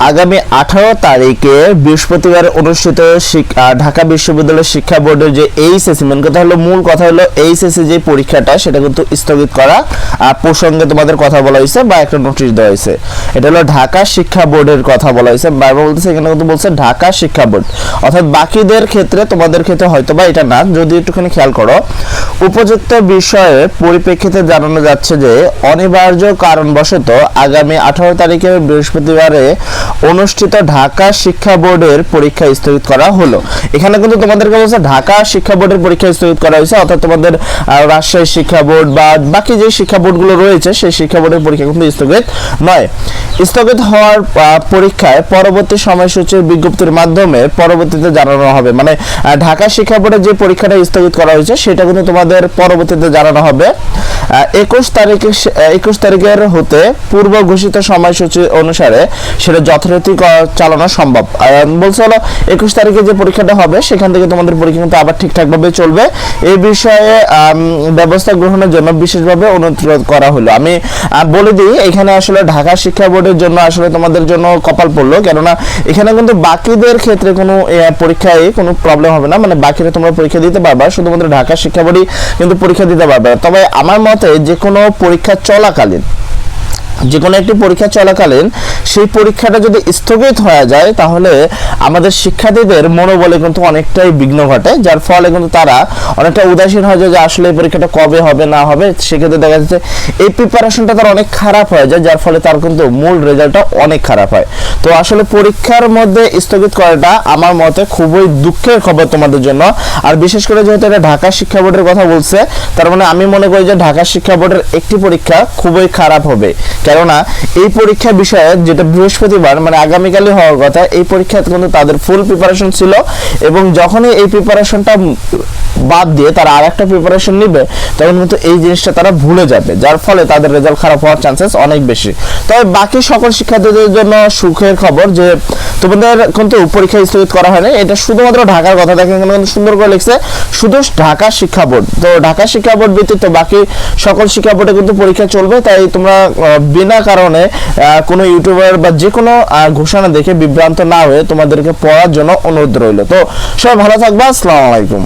আগামী আঠারো তারিখে বৃহস্পতিবার অনুষ্ঠিত ঢাকা বিশ্ববিদ্যালয় শিক্ষা বোর্ডের যে এইচএসসি, মেন কথা হলো, মূল কথা হলো এইচএসসি যে পরীক্ষাটা, সেটা কিন্তু স্থগিত করা। প্রসঙ্গে তোমাদের কথা বলা হয়েছে বা একটা নোটিশ দেওয়া হয়েছে। এটা হলো ঢাকা শিক্ষা বোর্ডের কথা বলা হয়েছে। বারবার বলতেছে, এখানে কিন্তু বলছে ঢাকা শিক্ষা বোর্ড। অর্থাৎ বাকিদের ক্ষেত্রে, তোমাদের ক্ষেত্রে হয়তো বা এটা না। যদি একটুখানি খেয়াল করো, উপযুক্ত বিষয়ে পরিপ্রেক্ষিতে জানানো যাচ্ছে যে, অনিবার্য কারণবশত আগামী আঠারো তারিখে বৃহস্পতিবারে অনুষ্ঠিত ঢাকা শিক্ষা বোর্ডের পরীক্ষা স্থগিত করা হলো। এখানে কিন্তু তোমাদেরকে বলছে ঢাকা শিক্ষা বোর্ডের পরীক্ষা স্থগিত করা হয়েছে, অর্থাৎ তোমাদের রাজশাহী শিক্ষা বোর্ড বা বাকি যে শিক্ষা বোর্ডগুলো রয়েছে, সেই শিক্ষা বোর্ডের পরীক্ষা কিন্তু স্থগিত নয়। স্থগিত হওয়ার পরীক্ষায় পরবর্তী সময়সূচির বিজ্ঞপ্তির মাধ্যমে পরবর্তীতে জানানো হবে। মানে ঢাকা শিক্ষা বোর্ডের যে পরীক্ষাটা স্থগিত করা হয়েছে, সেটা কিন্তু তোমাদের পরবর্তীতে জানানো হবে। একুশ তারিখে একুশ তারিখের হতে পূর্ব ঘোষিত সময়সূচি অনুসারে সেটা যথারীতি চালানো সম্ভব। বলছে হলো, একুশ তারিখে যে পরীক্ষাটা হবে, সেখান থেকে তোমাদের পরীক্ষা কিন্তু আবার ঠিকঠাকভাবে চলবে। এই বিষয়ে ব্যবস্থা গ্রহণের জন্য বিশেষভাবে অনুরোধ করা হলো। আমি বলে দিই, এখানে আসলে ঢাকা শিক্ষা বোর্ডের জন্য আসলে তোমাদের জন্য কপাল পড়ল, কেননা এখানে কিন্তু বাকিদের ক্ষেত্রে কোনো পরীক্ষায় কোনো প্রবলেম হবে না। মানে বাকিরা তোমরা পরীক্ষা দিতে পারবা, শুধুমাত্র ঢাকা শিক্ষা বোর্ডই কিন্তু পরীক্ষা দিতে পারবে। তবে আমার মতে যে কোনো পরীক্ষা চলাকালীন যে কোনো একটি পরীক্ষা চলাকালীন সেই পরীক্ষাটা যদি স্থগিত হয়ে যায়, তাহলে আমাদের শিক্ষার্থীদের মনোবলে কিন্তু অনেকটাই বিঘ্ন ঘটে, যার ফলে কিন্তু তারা অনেকটা উদাসীন হয়ে যায় যে আসলে এই পরীক্ষাটা কবে হবে, না হবে। সেক্ষেত্রে দেখা যাচ্ছে এই প্রিপারেশনটা তার অনেক খারাপ হয়ে যায়, যার ফলে তার কিন্তু মূল রেজাল্টটা অনেক খারাপ হয়। তো আসলে পরীক্ষার মধ্যে স্থগিত করাটা আমার মতে খুবই দুঃখের খবর তোমাদের জন্য। আর বিশেষ করে যেহেতু এটা ঢাকা শিক্ষা বোর্ডের কথা বলছে, তার মানে আমি মনে করি যে ঢাকা শিক্ষা বোর্ডের একটি পরীক্ষা খুবই খারাপ হবে। কেননা এই পরীক্ষা বিষয়ে যেটা বৃহস্পতিবার মানে আগামীকালই হওয়ার কথা, এই পরীক্ষা কিন্তু তাদের ফুল প্রিপারেশন ছিল এবং যখনই এই প্রিপারেশনটা বাদ দিয়ে তারা আর একটা প্রিপারেশন নিবে, তখন কিন্তু এই জিনিসটা তারা ভুলে যাবে, যার ফলে তাদের রেজাল্ট খারাপ হওয়ার চান্সেস অনেক বেশি। তবে বাকি সকল শিক্ষার্থীদের জন্য সুখের খবর যে, তোমাদের কিন্তু পরীক্ষা স্থগিত করা হয়নি, এটা শুধুমাত্র ঢাকার কথা, দেখেন কিন্তু সুন্দর করে লিখছে, শুধু ঢাকা শিক্ষা বোর্ড। তো ঢাকা শিক্ষা বোর্ড ব্যতীত বাকি সকল শিক্ষা বোর্ডে কিন্তু পরীক্ষা চলবে, তাই তোমরা বিনা কারণে কোনো ইউটিউবার বা যে কোনো ঘোষণা দেখে বিভ্রান্ত না হয়ে তোমাদেরকে পড়ার জন্য অনুরোধ রইল। তো সবাই ভালো থাকবা, আসসালামু আলাইকুম।